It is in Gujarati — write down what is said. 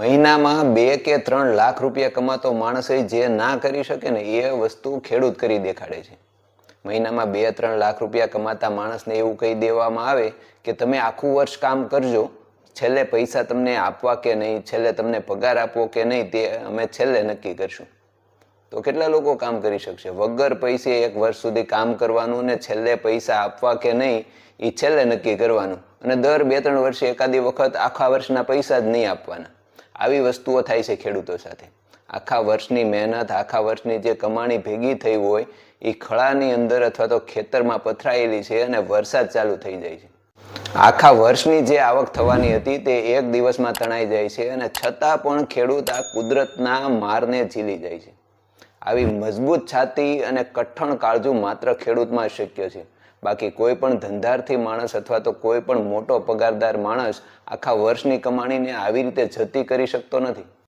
મહિનામાં બે કે ત્રણ લાખ રૂપિયા કમાતો માણસે જે ના કરી શકે ને એ વસ્તુ ખેડૂત કરી દેખાડે છે. મહિનામાં બે ત્રણ લાખ રૂપિયા કમાતા માણસને એવું કહી દેવામાં આવે કે તમે આખું વર્ષ કામ કરજો, છેલ્લે પૈસા તમને આપવા કે નહીં, છેલ્લે તમને પગાર આપવો કે નહીં તે અમે છેલ્લે નક્કી કરશું. તો કેટલા લોકો કામ કરી શકશે? વગર પૈસે એક વર્ષ સુધી કામ કરવાનું ને છેલ્લે પૈસા આપવા કે નહીં એ છેલ્લે નક્કી કરવાનું. અને દર બે ત્રણ વર્ષે એકાદી વખત આખા વર્ષના પૈસા જ નહીં આપવાના. આવી વસ્તુઓ થાય છે ખેડૂતો સાથે. આખા વર્ષની મહેનત, આખા વર્ષની જે કમાણી ભેગી થઈ હોય એ ખળાની અંદર અથવા તો ખેતરમાં પથરાયેલી છે અને વરસાદ ચાલુ થઈ જાય છે. આખા વર્ષની જે આવક થવાની હતી તે એક દિવસમાં તણાઈ જાય છે અને છતાં પણ ખેડૂત આ કુદરતના મારને ઝીલી જાય છે. આવી મજબૂત છાતી અને કઠણ કાળજું માત્ર ખેડૂતમાં શક્ય છે. બાકી કોઈ પણ ધંધાર્થી માણસ અથવા તો કોઈ પણ મોટો પગારદાર માણસ આખા વર્ષની કમાણીને આવી રીતે જતી કરી શકતો નથી.